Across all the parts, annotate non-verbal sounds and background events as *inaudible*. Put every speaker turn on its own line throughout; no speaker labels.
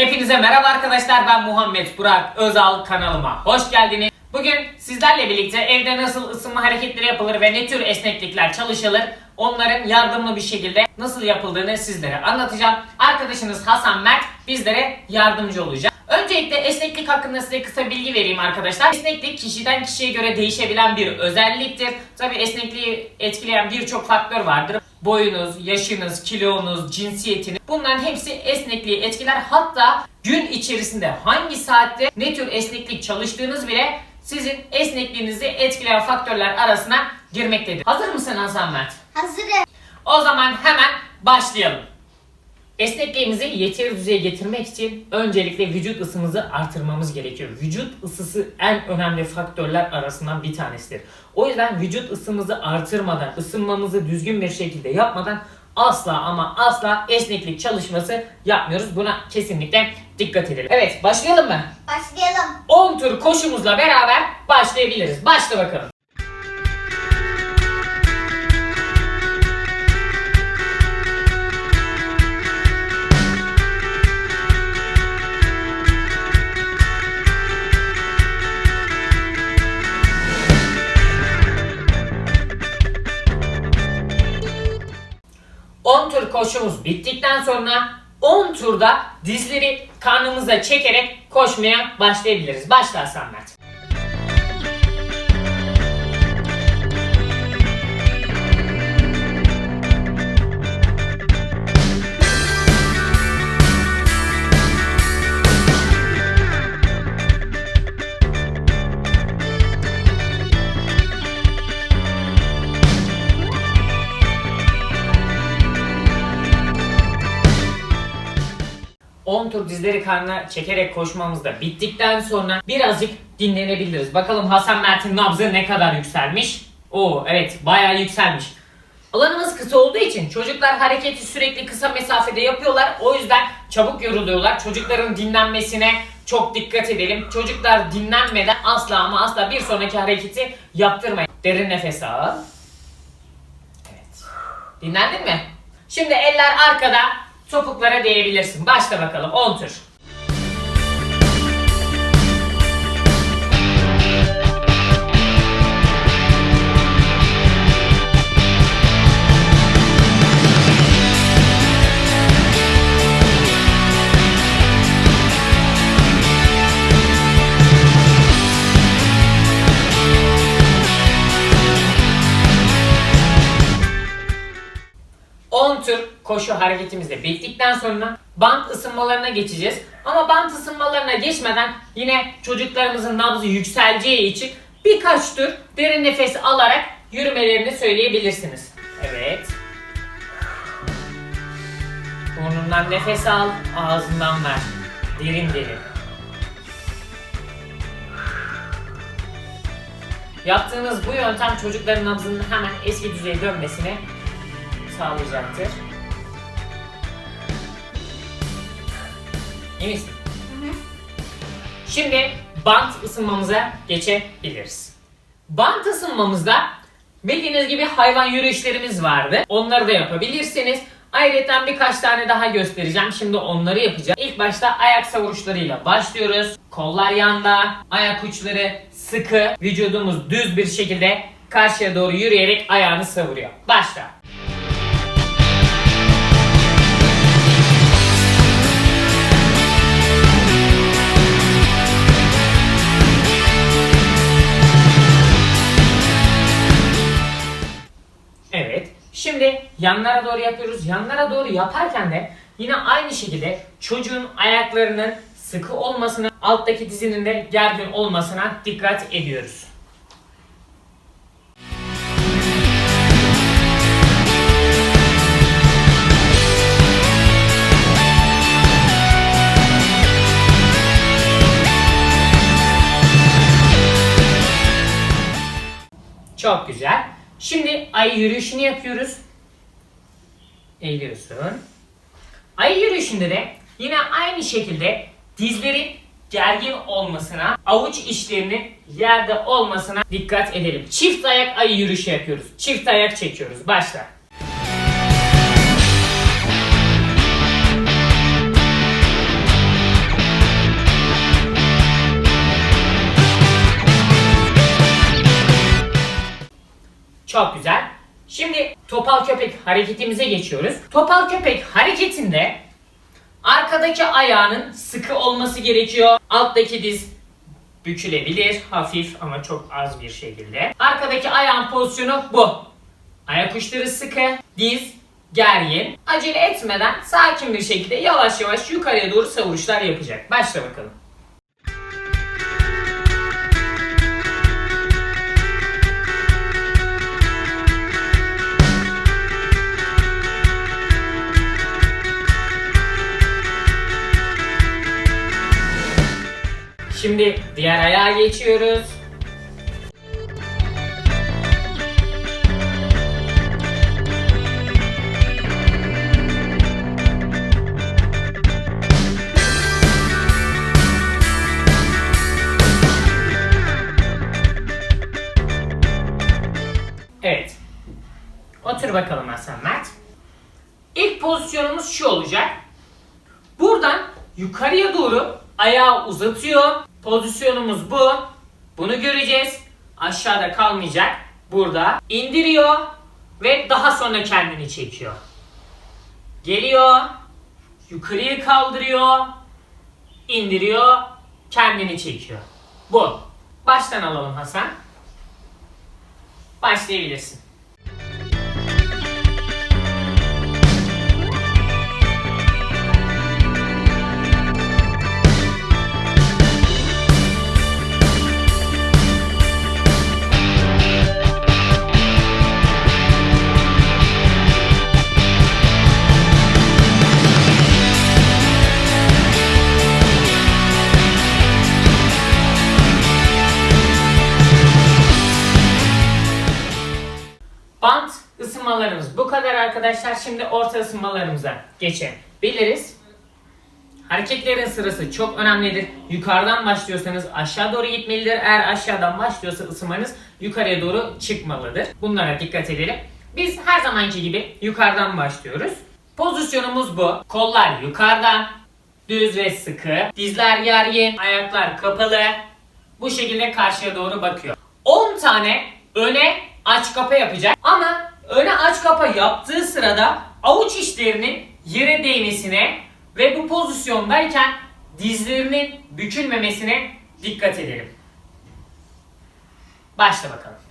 Hepinize merhaba arkadaşlar ben Muhammed Burak Özal kanalıma hoş geldiniz. Bugün sizlerle birlikte evde nasıl ısınma hareketleri yapılır ve ne tür esneklikler çalışılır onların yardımlı bir şekilde nasıl yapıldığını sizlere anlatacağım. Arkadaşınız Hasan Mert bizlere yardımcı olacak. Öncelikle esneklik hakkında size kısa bilgi vereyim arkadaşlar. Esneklik kişiden kişiye göre değişebilen bir özelliktir. Tabi esnekliği etkileyen birçok faktör vardır. Boyunuz, yaşınız, kilonuz, cinsiyetiniz bunların hepsi esnekliği etkiler. Hatta gün içerisinde hangi saatte ne tür esneklik çalıştığınız bile sizin esnekliğinizi etkileyen faktörler arasına girmektedir. Hazır mısın Hasan Mert?
Hazırım.
O zaman hemen başlayalım. Esnekliğimizi yeteri düzeye getirmek için öncelikle vücut ısımızı artırmamız gerekiyor. Vücut ısısı en önemli faktörler arasından bir tanesidir. O yüzden vücut ısımızı artırmadan, ısınmamızı düzgün bir şekilde yapmadan asla ama asla esneklik çalışması yapmıyoruz. Buna kesinlikle dikkat edelim. Evet başlayalım mı?
Başlayalım.
10 tur koşumuzla beraber başlayabiliriz. Başla bakalım. 10 tur koşumuz bittikten sonra 10 turda dizleri karnımıza çekerek koşmaya başlayabiliriz. Başla Samet. 10 dizleri karnına çekerek koşmamızda bittikten sonra birazcık dinlenebiliriz. Bakalım Hasan Mert'in nabzı ne kadar yükselmiş? Oo evet bayağı yükselmiş. Alanımız kısa olduğu için çocuklar hareketi sürekli kısa mesafede yapıyorlar. O yüzden çabuk yoruluyorlar. Çocukların dinlenmesine çok dikkat edelim. Çocuklar dinlenmeden asla ama asla bir sonraki hareketi yaptırmayın. Derin nefes al. Evet. Dinlendin mi? Şimdi eller arkada, topuklara değebilirsin. Başla bakalım 10 tur. On tur koşu hareketimiz de bittikten sonra bant ısınmalarına geçeceğiz. Ama bant ısınmalarına geçmeden yine çocuklarımızın nabzı yükseleceği için birkaç tur derin nefes alarak yürümelerini söyleyebilirsiniz. Evet. Burnundan nefes al, ağzından ver. Derin derin. Yaptığınız bu yöntem çocukların nabzının hemen eski düzeye dönmesine sağlayacaktır. İyi misin? Şimdi bant ısınmamıza geçebiliriz. Bant ısınmamızda bildiğiniz gibi hayvan yürüyüşlerimiz vardı. Onları da yapabilirsiniz. Ayrıca birkaç tane daha göstereceğim. Şimdi onları yapacağım. İlk başta ayak savuruşlarıyla başlıyoruz. Kollar yanda, ayak uçları sıkı, vücudumuz düz bir şekilde karşıya doğru yürüyerek ayağını savuruyor. Başla. Şimdi yanlara doğru yapıyoruz. Yanlara doğru yaparken de yine aynı şekilde çocuğun ayaklarının sıkı olmasına, alttaki dizinin de gergin olmasına dikkat ediyoruz. Ay yürüyüşünü yapıyoruz. Eğiliyorsun. Ay yürüyüşünde de yine aynı şekilde dizlerin gergin olmasına, avuç içlerinin yerde olmasına dikkat edelim. Çift ayak ay yürüyüşü yapıyoruz. Çift ayak çekiyoruz. Başla. Çok güzel. Şimdi topal köpek hareketimize geçiyoruz. Topal köpek hareketinde arkadaki ayağının sıkı olması gerekiyor. Alttaki diz bükülebilir hafif ama çok az bir şekilde. Arkadaki ayağın pozisyonu bu. Ayak uçları sıkı, diz gergin. Acele etmeden sakin bir şekilde yavaş yavaş yukarıya doğru savuruşlar yapacak. Başla bakalım. Şimdi diğer ayağa geçiyoruz. Evet. Otur bakalım Hasan Mert. İlk pozisyonumuz şu olacak. Buradan yukarıya doğru ayağı uzatıyor. Pozisyonumuz bu. Bunu göreceğiz. Aşağıda kalmayacak. Burada indiriyor ve daha sonra kendini çekiyor. Geliyor. Yukarıya kaldırıyor. indiriyor. Kendini çekiyor. Bu. Baştan alalım Hasan. Başlayabilirsin. Isınmalarımıza geçebiliriz. Hareketlerin sırası çok önemlidir. Yukarıdan başlıyorsanız aşağı doğru gitmelidir. Eğer aşağıdan başlıyorsa ısınmanız yukarıya doğru çıkmalıdır. Bunlara dikkat edelim. Biz her zamanki gibi yukarıdan başlıyoruz. Pozisyonumuz bu. Kollar yukarıda. Düz ve sıkı. Dizler gergin. Ayaklar kapalı. Bu şekilde karşıya doğru bakıyor. 10 tane öne aç kapa yapacak. Ama öne aç kapa yaptığı sırada avuç içlerinin yere değmesine ve bu pozisyondayken dizlerinin bükülmemesine dikkat edelim. Başla bakalım.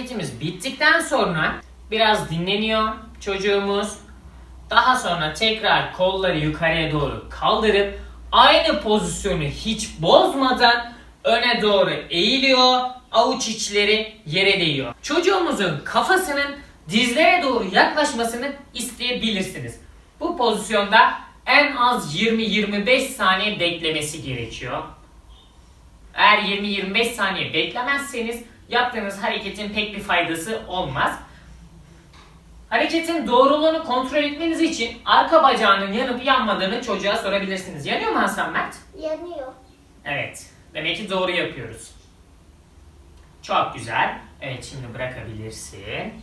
Hareketimiz bittikten sonra biraz dinleniyor çocuğumuz. Daha sonra tekrar kolları yukarıya doğru kaldırıp aynı pozisyonu hiç bozmadan öne doğru eğiliyor. Avuç içleri yere değiyor. Çocuğumuzun kafasının dizlere doğru yaklaşmasını isteyebilirsiniz. Bu pozisyonda en az 20-25 saniye beklemesi gerekiyor. Eğer 20-25 saniye beklemezseniz yaptığınız hareketin pek bir faydası olmaz. Hareketin doğruluğunu kontrol etmeniz için arka bacağının yanıp yanmadığını çocuğa sorabilirsiniz. Yanıyor mu Hasan Mert?
Yanıyor.
Evet. Demek ki doğru yapıyoruz. Çok güzel. Evet şimdi bırakabilirsin.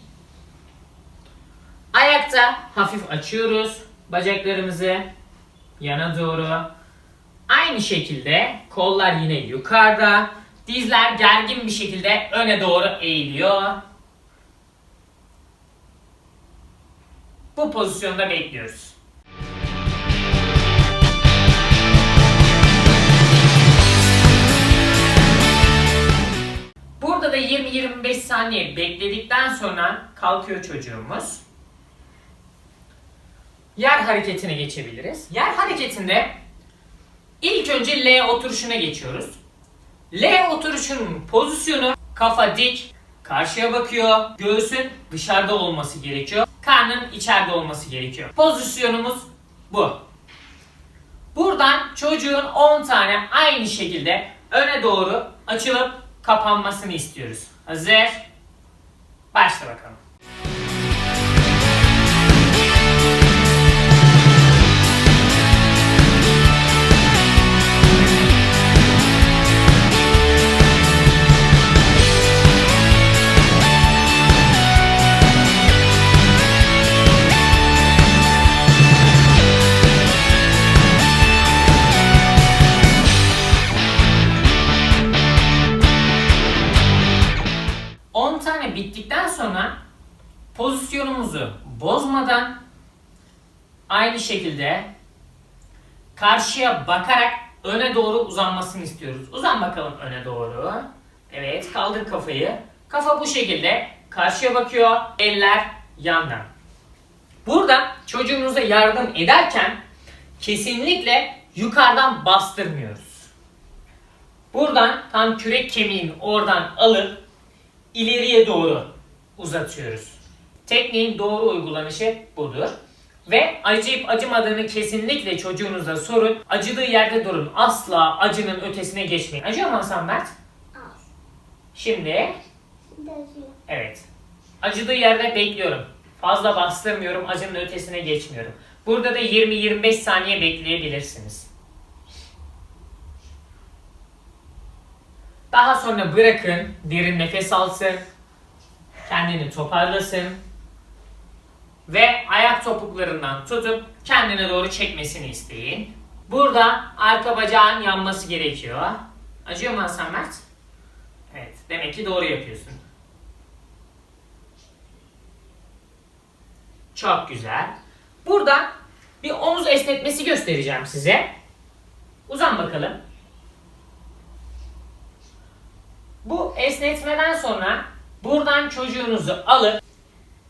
Ayakta hafif açıyoruz bacaklarımızı yana doğru. Aynı şekilde kollar yine yukarıda. Dizler gergin bir şekilde öne doğru eğiliyor. Bu pozisyonda bekliyoruz. Burada da 20-25 saniye bekledikten sonra kalkıyor çocuğumuz. Yer hareketine geçebiliriz. Yer hareketinde ilk önce L oturuşuna geçiyoruz. L oturuşunun pozisyonu kafa dik, karşıya bakıyor. Göğsün dışarıda olması gerekiyor. Karnın içeride olması gerekiyor. Pozisyonumuz bu. Buradan çocuğun 10 tane aynı şekilde öne doğru açılıp kapanmasını istiyoruz. Hazır. Başla bakalım. Sonra pozisyonumuzu bozmadan aynı şekilde karşıya bakarak öne doğru uzanmasını istiyoruz. Uzan bakalım öne doğru. Evet kaldır kafayı. Kafa bu şekilde karşıya bakıyor. Eller yandan. Burada çocuğunuza yardım ederken kesinlikle yukarıdan bastırmıyoruz. Buradan tam kürek kemiğini oradan alıp ileriye doğru uzatıyoruz. Tekniğin doğru uygulanışı budur. Ve acıyıp acımadığını kesinlikle çocuğunuza sorun. Acıdığı yerde durun. Asla acının ötesine geçmeyin. Acıyor mu Hasan Mert? Şimdi evet. Acıdığı yerde bekliyorum. Fazla bastırmıyorum. Acının ötesine geçmiyorum. Burada da 20-25 saniye bekleyebilirsiniz. Daha sonra bırakın. Derin nefes alsın. Kendini toparlasın. Ve ayak topuklarından tutup kendine doğru çekmesini isteyin. Burada arka bacağın yanması gerekiyor. Acıyor mu Hasan Mert? Evet. Demek ki doğru yapıyorsun. Çok güzel. Burada bir omuz esnetmesi göstereceğim size. Uzan bakalım. Bu esnetmeden sonra buradan çocuğunuzu alıp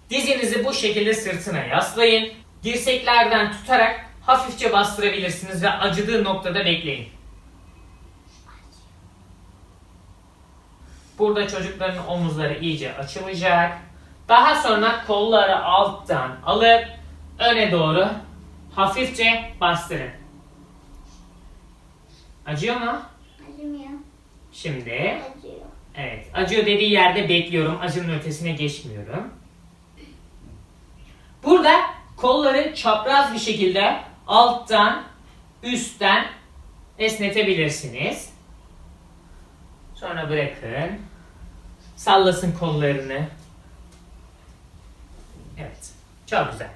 dizinizi bu şekilde sırtına yaslayın. Dirseklerden tutarak hafifçe bastırabilirsiniz ve acıdığı noktada bekleyin. Burada çocukların omuzları iyice açılacak. Daha sonra kolları alttan alıp öne doğru hafifçe bastırın. Acıyor mu?
Acımıyor.
Şimdi
Acıyor.
Evet. Acıyor dediği yerde bekliyorum. Acının ötesine geçmiyorum. Burada kolları çapraz bir şekilde alttan, üstten esnetebilirsiniz. Sonra bırakın. Sallasın kollarını. Evet. Çok güzel.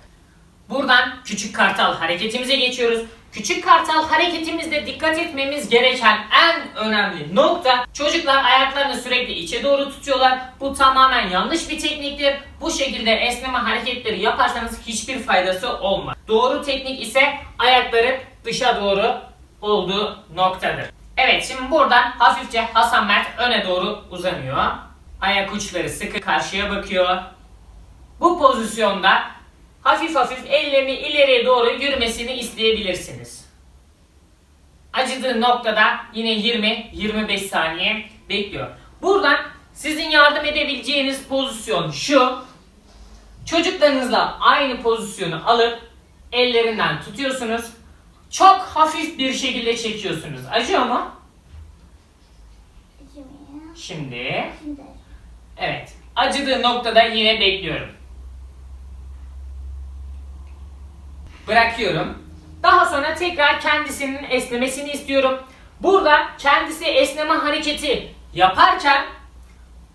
Buradan küçük kartal hareketimize geçiyoruz. Küçük kartal hareketimizde dikkat etmemiz gereken en önemli nokta çocuklar ayaklarını sürekli içe doğru tutuyorlar. Bu tamamen yanlış bir tekniktir. Bu şekilde esneme hareketleri yaparsanız hiçbir faydası olmaz. Doğru teknik ise ayakları dışa doğru olduğu noktadır. Evet şimdi buradan hafifçe Hasan Mert öne doğru uzanıyor. Ayak uçları sıkı karşıya bakıyor. Bu pozisyonda hafif hafif ellerini ileriye doğru yürümesini isteyebilirsiniz. Acıdığı noktada yine 20-25 saniye bekliyor. Buradan sizin yardım edebileceğiniz pozisyon şu. Çocuklarınızla aynı pozisyonu alıp ellerinden tutuyorsunuz. Çok hafif bir şekilde çekiyorsunuz. Acıyor mu?
Acımıyor.
Şimdi. Evet. Acıdığı noktada yine bekliyorum. Bırakıyorum. Daha sonra tekrar kendisinin esnemesini istiyorum. Burada kendisi esneme hareketi yaparken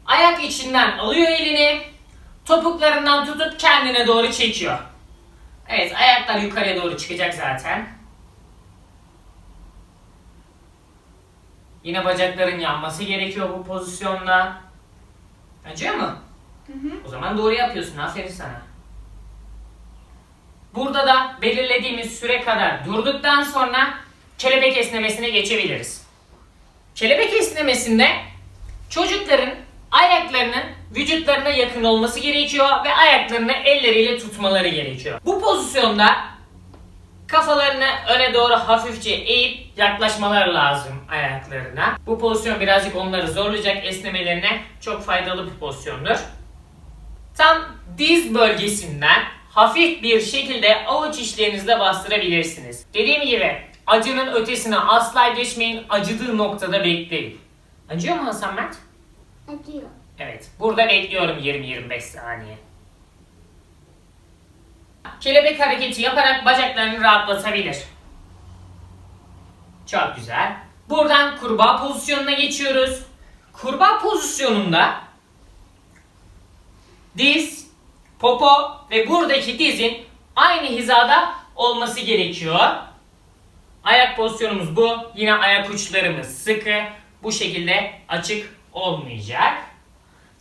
ayak içinden alıyor elini, topuklarından tutup kendine doğru çekiyor. Evet, ayaklar yukarıya doğru çıkacak zaten. Yine bacakların yanması gerekiyor bu pozisyonda. Acıyor mu?
Hı hı.
O zaman doğru yapıyorsun. Aferin sana. Burada da belirlediğimiz süre kadar durduktan sonra kelebek esnemesine geçebiliriz. Kelebek esnemesinde çocukların ayaklarının vücutlarına yakın olması gerekiyor ve ayaklarını elleriyle tutmaları gerekiyor. Bu pozisyonda kafalarını öne doğru hafifçe eğip yaklaşmaları lazım ayaklarına. Bu pozisyon birazcık onları zorlayacak esnemelerine çok faydalı bir pozisyondur. Tam diz bölgesinden hafif bir şekilde avuç içlerinizle bastırabilirsiniz. Dediğim gibi acının ötesine asla geçmeyin. Acıdığı noktada bekleyin. Acıyor mu Hasan Mert?
Acıyor.
Evet. Burada bekliyorum 20-25 saniye. Kelebek hareketi yaparak bacaklarını rahatlatabilir. Çok güzel. Buradan kurbağa pozisyonuna geçiyoruz. Kurbağa pozisyonunda diz, popo ve buradaki dizin aynı hizada olması gerekiyor. Ayak pozisyonumuz bu. Yine ayak uçlarımız sıkı. Bu şekilde açık olmayacak.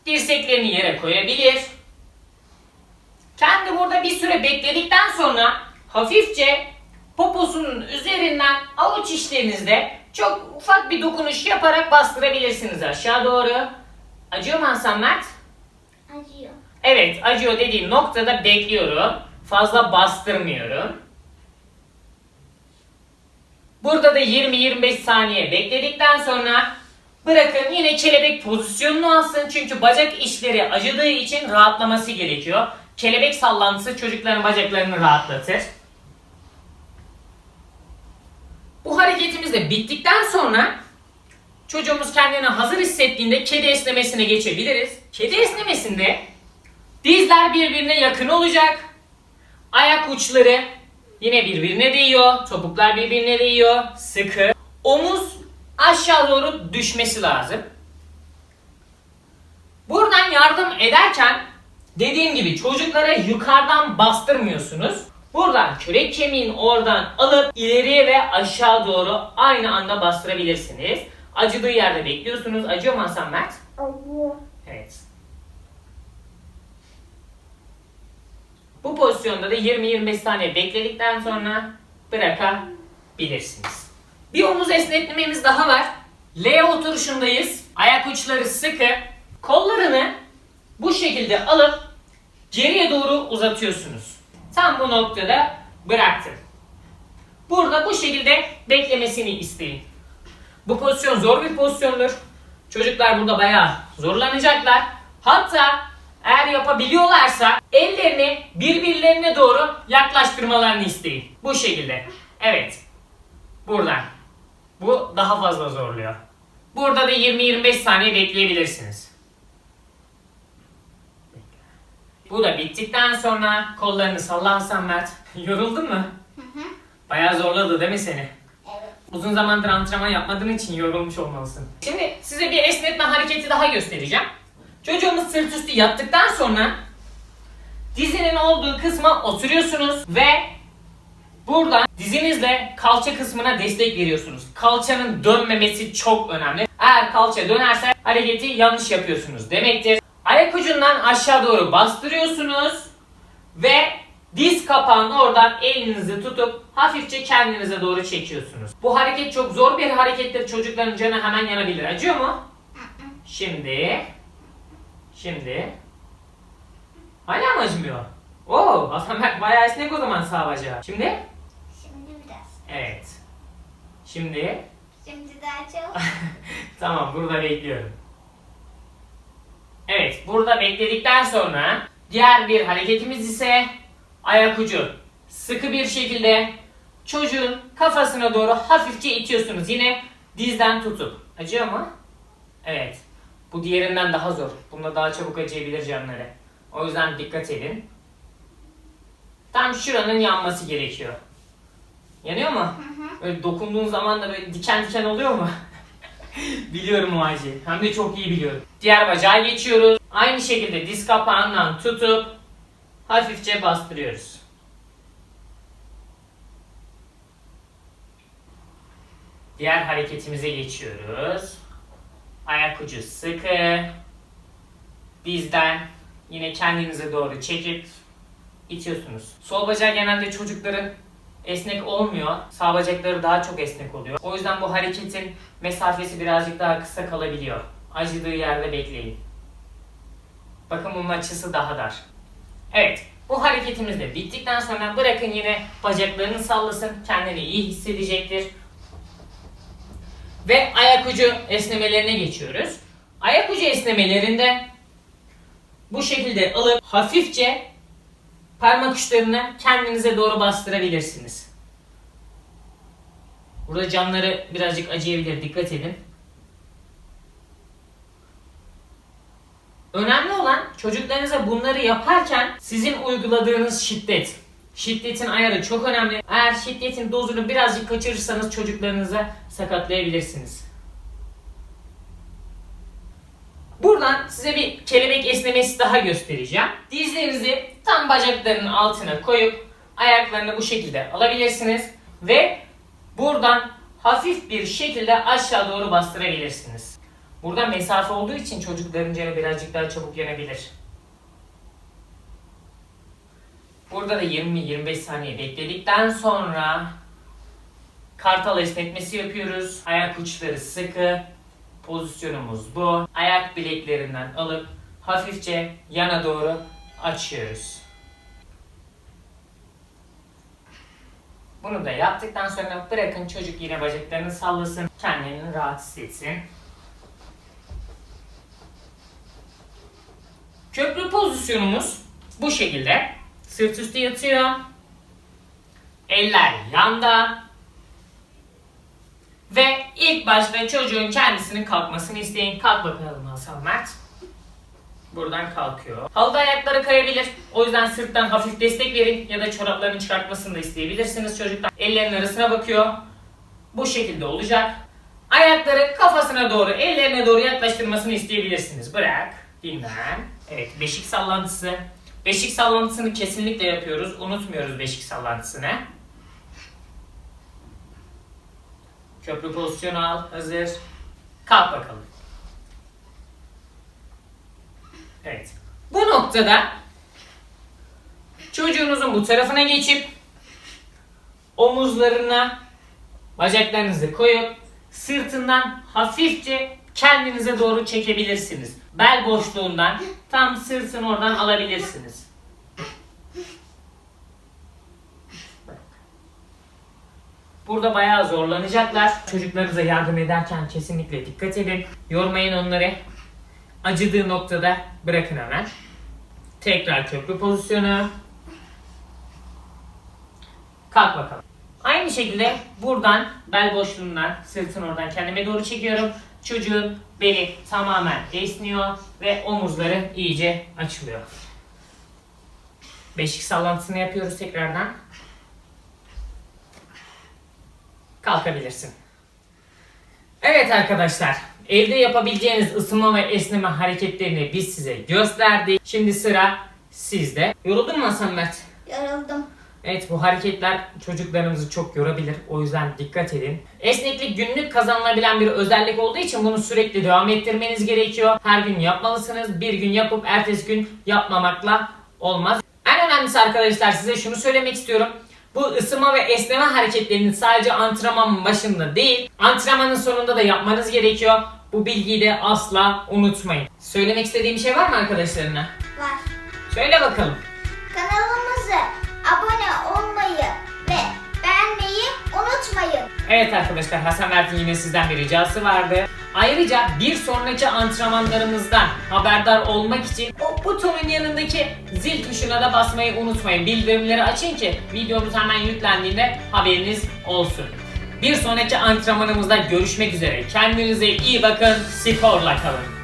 Dirseklerini yere koyabilir. Kendi burada bir süre bekledikten sonra hafifçe poposunun üzerinden avuç içlerinizde çok ufak bir dokunuş yaparak bastırabilirsiniz aşağı doğru. Acıyor mu Hasan Mert?
Acıyor.
Evet acıyor dediğim noktada bekliyorum. Fazla bastırmıyorum. Burada da 20-25 saniye bekledikten sonra bırakın yine kelebek pozisyonunu alsın. Çünkü bacak işleri acıdığı için rahatlaması gerekiyor. Kelebek sallantısı çocukların bacaklarını rahatlatır. Bu hareketimiz de bittikten sonra çocuğumuz kendini hazır hissettiğinde kedi esnemesine geçebiliriz. Kedi esnemesinde dizler birbirine yakın olacak. Ayak uçları yine birbirine değiyor. Topuklar birbirine değiyor. Sıkı. Omuz aşağı doğru düşmesi lazım. Buradan yardım ederken dediğim gibi çocuklara yukarıdan bastırmıyorsunuz. Buradan kürek kemiğin oradan alıp ileriye ve aşağı doğru aynı anda bastırabilirsiniz. Acıdığı yerde bekliyorsunuz. Acıyor mu Hasan Mert?
Acıyor.
Evet. Bu pozisyonda da 20-25 saniye bekledikten sonra bırakabilirsiniz. Bir omuz esnetmemiz daha var. L oturuşundayız. Ayak uçları sıkı. Kollarını bu şekilde alıp geriye doğru uzatıyorsunuz. Tam bu noktada bıraktım. Burada bu şekilde beklemesini isteyin. Bu pozisyon zor bir pozisyondur. Çocuklar burada bayağı zorlanacaklar. Hatta eğer yapabiliyorlarsa ellerini birbirlerine doğru yaklaştırmalarını isteyin. Bu şekilde. Evet. Buradan. Bu daha fazla zorluyor. Burada da 20-25 saniye bekleyebilirsiniz. Bu da bittikten sonra kollarını salla Hasan Mert. *laughs* Yoruldun mu?
Hı hı.
Bayağı zorladı değil mi seni?
Evet.
Uzun zamandır antrenman yapmadığın için yorulmuş olmalısın. Şimdi size bir esnetme hareketi daha göstereceğim. Çocuğumuz sırt üstü yattıktan sonra dizinin olduğu kısma oturuyorsunuz ve buradan dizinizle kalça kısmına destek veriyorsunuz. Kalçanın dönmemesi çok önemli. Eğer kalça dönerse hareketi yanlış yapıyorsunuz demektir. Ayak ucundan aşağı doğru bastırıyorsunuz ve diz kapağını oradan elinizi tutup hafifçe kendinize doğru çekiyorsunuz. Bu hareket çok zor bir harekettir. Çocukların canı hemen yanabilir. Acıyor mu? Şimdi Şimdi Hala mı acımıyor? Oo, Hasan Berk bayağı esnek o zaman sağ bacağı. Şimdi?
Şimdi biraz.
Evet. Şimdi
Şimdi daha çok. *laughs*
tamam burada bekliyorum. Evet burada bekledikten sonra diğer bir hareketimiz ise ayak ucu sıkı bir şekilde çocuğun kafasına doğru hafifçe itiyorsunuz. Yine dizden tutup. Acıyor mu? Evet. Bu diğerinden daha zor. Bunda daha çabuk acıyabilir canları. O yüzden dikkat edin. Tam şuranın yanması gerekiyor. Yanıyor mu? Böyle dokunduğun zaman da böyle diken diken oluyor mu? *laughs* biliyorum o acıyı. Hem de çok iyi biliyorum. Diğer bacağa geçiyoruz. Aynı şekilde diz kapağından tutup hafifçe bastırıyoruz. Diğer hareketimize geçiyoruz. Ayak ucu sıkı. Dizden yine kendinize doğru çekip itiyorsunuz. Sol bacağı genelde çocukların esnek olmuyor. Sağ bacakları daha çok esnek oluyor. O yüzden bu hareketin mesafesi birazcık daha kısa kalabiliyor. Acıdığı yerde bekleyin. Bakın bunun açısı daha dar. Evet. Bu hareketimiz de bittikten sonra bırakın yine bacaklarını sallasın. Kendini iyi hissedecektir. Ve ayak ucu esnemelerine geçiyoruz. Ayak ucu esnemelerinde bu şekilde alıp hafifçe parmak uçlarını kendinize doğru bastırabilirsiniz. Burada canları birazcık acıyabilir. Dikkat edin. Önemli olan çocuklarınıza bunları yaparken sizin uyguladığınız şiddet. Şiddetin ayarı çok önemli. Eğer şiddetin dozunu birazcık kaçırırsanız çocuklarınızı sakatlayabilirsiniz. Buradan size bir kelebek esnemesi daha göstereceğim. Dizlerinizi tam bacaklarının altına koyup ayaklarını bu şekilde alabilirsiniz ve buradan hafif bir şekilde aşağı doğru bastırabilirsiniz. Burada mesafe olduğu için çocukların canı birazcık daha çabuk yanabilir. Burada da 20-25 saniye bekledikten sonra kartal esnetmesi yapıyoruz. Ayak uçları sıkı. Pozisyonumuz bu. Ayak bileklerinden alıp hafifçe yana doğru açıyoruz. Bunu da yaptıktan sonra bırakın çocuk yine bacaklarını sallasın. Kendini rahat hissetsin. Köprü pozisyonumuz bu şekilde. Sırt üstü yatıyor. Eller yanda. Ve ilk başta çocuğun kendisinin kalkmasını isteyin. Kalk bakalım Hasan Mert. Buradan kalkıyor. Halıda ayakları kayabilir. O yüzden sırttan hafif destek verin ya da çoraplarını çıkartmasını da isteyebilirsiniz çocuktan. Ellerin arasına bakıyor. Bu şekilde olacak. Ayakları kafasına doğru, ellerine doğru yaklaştırmasını isteyebilirsiniz. Bırak, dinlen. Evet, beşik sallantısı. Beşik sallantısını kesinlikle yapıyoruz. Unutmuyoruz beşik sallantısını. Köprü pozisyonu al. Hazır. Kalk bakalım. Evet. Bu noktada çocuğunuzun bu tarafına geçip omuzlarına bacaklarınızı koyup sırtından hafifçe kendinize doğru çekebilirsiniz. Bel boşluğundan tam sırtın oradan alabilirsiniz. Burada bayağı zorlanacaklar. Çocuklarınıza yardım ederken kesinlikle dikkat edin. Yormayın onları. Acıdığı noktada bırakın hemen. Tekrar köprü pozisyonu. Kalk bakalım. Aynı şekilde buradan bel boşluğundan sırtın oradan kendime doğru çekiyorum. Çocuğun beli tamamen esniyor ve omuzları iyice açılıyor. Beşik sallantısını yapıyoruz tekrardan. Kalkabilirsin. Evet arkadaşlar, evde yapabileceğiniz ısınma ve esneme hareketlerini biz size gösterdik. Şimdi sıra sizde. Yoruldun mu Hasan Mert?
Yoruldum.
Evet bu hareketler çocuklarımızı çok yorabilir. O yüzden dikkat edin. Esneklik günlük kazanılabilen bir özellik olduğu için bunu sürekli devam ettirmeniz gerekiyor. Her gün yapmalısınız. Bir gün yapıp ertesi gün yapmamakla olmaz. En önemlisi arkadaşlar size şunu söylemek istiyorum. Bu ısınma ve esneme hareketlerinin sadece antrenmanın başında değil, antrenmanın sonunda da yapmanız gerekiyor. Bu bilgiyi de asla unutmayın. Söylemek istediğim bir şey var mı arkadaşlarına?
Var.
Söyle bakalım.
Kanalımıza abone
Evet arkadaşlar Hasan Mert'in yine sizden bir ricası vardı. Ayrıca bir sonraki antrenmanlarımızdan haberdar olmak için o butonun yanındaki zil tuşuna da basmayı unutmayın. Bildirimleri açın ki videomuz hemen yüklendiğinde haberiniz olsun. Bir sonraki antrenmanımızda görüşmek üzere. Kendinize iyi bakın. Sporla kalın.